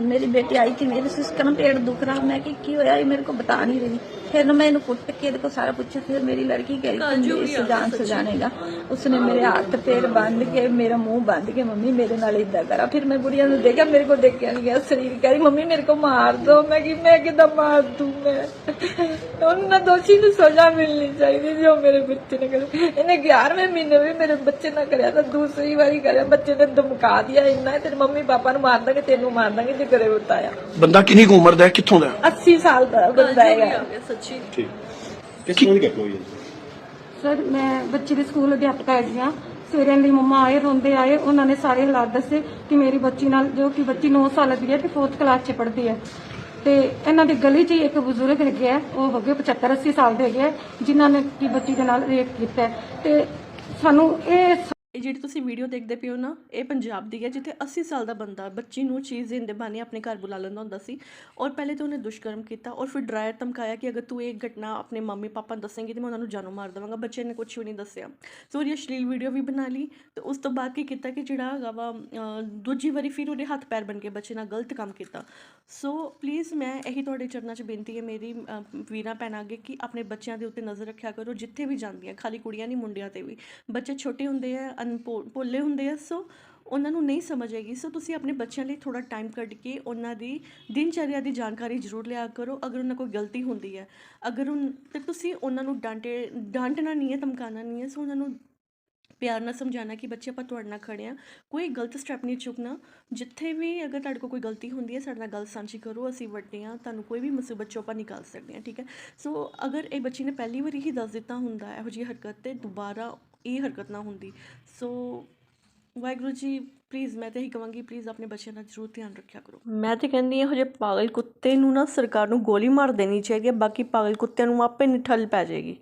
ਮੇਰੀ ਬੇਟੀ ਆਈ ਕਿ ਮੇਰੇ ਸਿਸਟਰ ਨੂੰ ਪੇਟ ਦੁਖ ਰਹਾ। ਮੈਂ ਕਿ ਕੀ ਹੋਇਆ? ਇਹ ਮੇਰੇ ਕੋ ਬਤਾ ਨਹੀਂ ਰਹੀ। ਫਿਰ ਮੈਂ ਇਹਨੂੰ ਕੁੱਟ ਕੇ ਇਹਦੇ ਕੋ ਸਾਰਾ ਪੁੱਛਿਆ। ਫਿਰ ਮੇਰੀ ਲੜਕੀ ਕਹਿ ਰਹੀ ਕਿ ਸੁਜਾਨ ਸੁਜਾਨੇਗਾ। ਉਸਨੇ ਮੇਰੇ ਹੱਥ ਪੈਰ ਬੰਨ ਕੇ ਮੇਰਾ ਮੂੰਹ ਬੰਨ ਕੇ ਮੰਮੀ ਮੇਰੇ ਨਾਲ ਇਦਾਂ ਕਰਾ। ਫਿਰ ਮੈਂ ਬੁੜੀਆਂ ਨੂੰ ਦੇਖਿਆ ਮੇਰੇ ਕੋ ਦੇਖਿਆ ਨਹੀਂ ਗਿਆ ਸਰੀਰ ਕਹਿ ਮੰਮੀ ਮੇਰੇ ਕੋ ਮਾਰ ਦੋ। ਮੈਂ ਕਿ ਮੈਂ ਕਿਦਾਂ ਮਾਰ ਦੂੰ ਮੈਂ? ਉਹਨਾਂ ਦੋਸ਼ੀ ਨੂੰ ਸਜ਼ਾ ਮਿਲਣੀ ਚਾਹੀਦੀ ਜੋ ਮੇਰੇ ਬੱਚੇ ਨੇ ਕਰਿਆ। ਇਹਨੇ 11ਵੇਂ ਮਹੀਨੇ ਵੀ ਮੇਰੇ ਬੱਚੇ ਨਾਲ ਕਰਿਆ ਤਾਂ ਦੂਸਰੀ ਵਾਰੀ ਕਰਿਆ। ਬੱਚੇ ਨੇ ਧਮਕਾ ਦਿਆ ਇੰਨਾ ਤੇਰੇ ਮੰਮੀ ਪਾਪਾ ਨੂੰ ਮਾਰ ਦਾਂਗੇ ਤੈਨੂੰ ਮਾਰ ਦਾਂਗੇ ਜੇ ਕਰੇ ਬਤਾਇਆ ਬੰਦਾ ਕਿੰਨੀ ਕੁ ਉਮਰ ਦਾ ਹੈ? ਕਿੱਥੋਂ ਦਾ ਹੈ? 80 ਸਾਲ ਦਾ ਬੰਦਾ ਹੈਗਾ। ਸੱਚੀ। ਠੀਕ। ਕਿਸ ਤਰ੍ਹਾਂ ਦੀ ਘਟਨਾ ਹੋਈ ਹੈ ਸਰ ਮੈਂ ਬੱਚੇ ਦੇ ਸਕੂਲ ਅਧਿਆਪਕਾ ਹੈਗੀ ਹਾਂ। ਸਵੇਰੇ ਦੀ ਮੰਮਾ ਆਏ ਰੋਂਦੇ ਆਏ। ਉਹਨਾਂ ਨੇ ਸਾਰੇ ਹਾਲਾਤ ਦੱਸੇ ਕਿ ਮੇਰੀ ਬੱਚੀ ਨਾਲ ਜੋ ਕਿ ਬੱਚੀ 9 ਸਾਲ ਦੀ ਹੈ ਤੇ 4th ਕਲਾਸ 'ਚ ਪੜ੍ਹਦੀ ਹੈ। ਤੇ ਇਹਨਾਂ ਦੀ ਗਲੀ 'ਚ ਹੀ ਇੱਕ ਬਜ਼ੁਰਗ ਹੈਗੇ ਆ ਉਹ ਹੋ ਗਏ 75 80 ਸਾਲ ਦੇ ਹੈਗੇ ਆ ਜਿਨ੍ਹਾਂ ਨੇ ਕੀ ਬੱਚੀ ਦੇ ਨਾਲ ਰੇਪ ਕੀਤਾ ਹੈ। ਤੇ ਸਾਨੂੰ ਇਹ ਇਹ ਜਿਹੜੀ ਤੁਸੀਂ ਵੀਡੀਓ ਦੇਖਦੇ ਪਿਓ ਨਾ, ਇਹ ਪੰਜਾਬ ਦੀ ਹੈ, ਜਿੱਥੇ 80 ਸਾਲ ਦਾ ਬੰਦਾ ਬੱਚੀ ਨੂੰ ਚੀਜ਼ ਦੇਣ ਦੇ ਬਹਾਨੇ ਆਪਣੇ ਘਰ ਬੁਲਾ ਲੈਂਦਾ ਹੁੰਦਾ ਸੀ। ਔਰ ਪਹਿਲੇ ਤਾਂ ਉਹਨੇ ਦੁਸ਼ਕਰਮ ਕੀਤਾ ਔਰ ਫਿਰ ਡਰਾਇਆ, ਧਮਕਾਇਆ ਕਿ ਅਗਰ ਤੂੰ ਇਹ ਘਟਨਾ ਆਪਣੇ ਮੰਮੀ ਪਾਪਾ ਨੂੰ ਦੱਸੇਂਗੀ ਤੇ ਮੈਂ ਉਹਨਾਂ ਨੂੰ ਜਾਨੋਂ ਮਾਰ ਦੇਵਾਂਗਾ। ਬੱਚੇ ਨੇ ਕੁਝ ਵੀ ਨਹੀਂ ਦੱਸਿਆ। ਸੋ ਉਹਦੀ ਅਸ਼ਲੀਲ ਵੀਡੀਓ ਵੀ ਬਣਾ ਲਈ ਤੇ ਉਸ ਤੋਂ ਬਾਅਦ ਕੀ ਕੀਤਾ ਕਿ ਜਿਹੜਾ ਹੈਗਾ ਵਾ ਦੂਜੀ ਵਾਰੀ ਫਿਰ ਉਹਦੇ ਹੱਥ ਪੈਰ ਬਣ ਕੇ ਬੱਚੇ ਨਾਲ ਗਲਤ ਕੰਮ ਕੀਤਾ। ਸੋ ਪਲੀਜ਼ ਮੈਂ ਇਹੀ ਤੁਹਾਡੇ ਚਰਨਾਂ 'ਚ ਬੇਨਤੀ ਹੈ, ਮੇਰੀ ਵੀਰਾਂ ਭੈਣਾਂ ਅੱਗੇ ਕਿ ਆਪਣੇ ਬੱਚਿਆਂ ਦੇ ਉੱਤੇ ਨਜ਼ਰ ਰੱਖਿਆ ਕਰੋ, ਜਿੱਥੇ ਵੀ ਜਾਂਦੀਆਂ, ਖਾਲੀ ਕੁੜੀਆਂ ਨਹੀਂ, ਮੁੰਡਿਆਂ ਤੇ ਵੀ। ਬੱਚੇ ਛੋਟੇ ਹੁੰਦੇ ਆ ਅਨਪੋ, ਭੋਲੇ ਹੁੰਦੇ ਆ, ਸੋ ਉਹਨਾਂ ਨੂੰ ਨਹੀਂ ਸਮਝ ਆਏਗੀ। ਸੋ ਤੁਸੀਂ ਆਪਣੇ ਬੱਚਿਆਂ ਲਈ ਥੋੜਾ ਟਾਈਮ ਕੱਢ ਕੇ ਉਹਨਾਂ ਦੀ ਦਿਨਚਰਿਆ ਦੀ ਜਾਣਕਾਰੀ ਜ਼ਰੂਰ ਲਿਆ ਕਰੋ, ਅਗਰ ਉਹਨਾਂ ਕੋਈ ਗਲਤੀ ਹੁੰਦੀ ਹੈ। ਅਗਰ ਉਹ ਤੇ ਤੁਸੀਂ ਉਹਨਾਂ ਨੂੰ ਡਾਂਟੇ, ਡਾਂਟਣਾ ਨਹੀਂ ਹੈ ਧਮਕਾਣਾ ਨਹੀਂ ਹੈ, ਸੋ ਉਹਨਾਂ ਨੂੰ ਪਿਆਰ ਨਾਲ ਸਮਝਾਉਣਾ ਕਿ ਬੱਚੇ, ਆਪਾਂ ਤੁਹਾਡੇ ਨਾਲ ਖੜੇ ਆ ਕੋਈ ਗਲਤ ਸਟੈਪ ਨਹੀਂ ਚੁੱਕਣਾ। ਜਿੱਥੇ ਵੀ ਅਗਰ ਤੁਹਾਡੇ ਕੋਲ ਕੋਈ ਗਲਤੀ ਹੁੰਦੀ ਹੈ, ਸਾਡੇ ਨਾਲ ਗੱਲ ਸਾਂਝੀ ਕਰੋ, ਅਸੀਂ ਵੱਡੇ ਆ ਤੁਹਾਨੂੰ ਕੋਈ ਵੀ ਮੁਸੀਬਤ ਚੋਂ ਆਪਾਂ ਨਿਕਾਲ ਸਕਦੇ ਹਾਂ, ਠੀਕ ਹੈ? ਸੋ ਅਗਰ ਇਹ ਬੱਚੇ ਨੇ ਪਹਿਲੀ ਵਾਰੀ ਹੀ ਦੱਸ ਦਿੱਤਾ ਹੁੰਦਾ, ਇਹੋ ਜਿਹੀ ਹਰਕਤ ਤੇ ਦੁਬਾਰਾ ਇਹ ਹਰਕਤ ਨਾ ਹੁੰਦੀ। ਸੋ ਵਾਹਿਗੁਰੂ ਜੀ ਪਲੀਜ਼ ਮੈਂ ਤਾਂ ਇਹੀ ਕਹਾਂਗੀ ਪਲੀਜ਼ ਆਪਣੇ ਬੱਚਿਆਂ ਦਾ ਜ਼ਰੂਰ ਧਿਆਨ ਰੱਖਿਆ ਕਰੋ। ਮੈਂ ਤੇ ਕਹਿੰਦੀ ਇਹੋ ਜਿਹੇ ਪਾਗਲ ਕੁੱਤੇ ਨੂੰ ਨਾ ਸਰਕਾਰ ਨੂੰ ਗੋਲੀ ਮਾਰ ਦੇਣੀ ਚਾਹੀਦੀ ਹੈ, ਬਾਕੀ ਪਾਗਲ ਕੁੱਤਿਆਂ ਨੂੰ ਆਪੇ ਨਿਠੱਲ ਪੈ ਜਾਏਗੀ।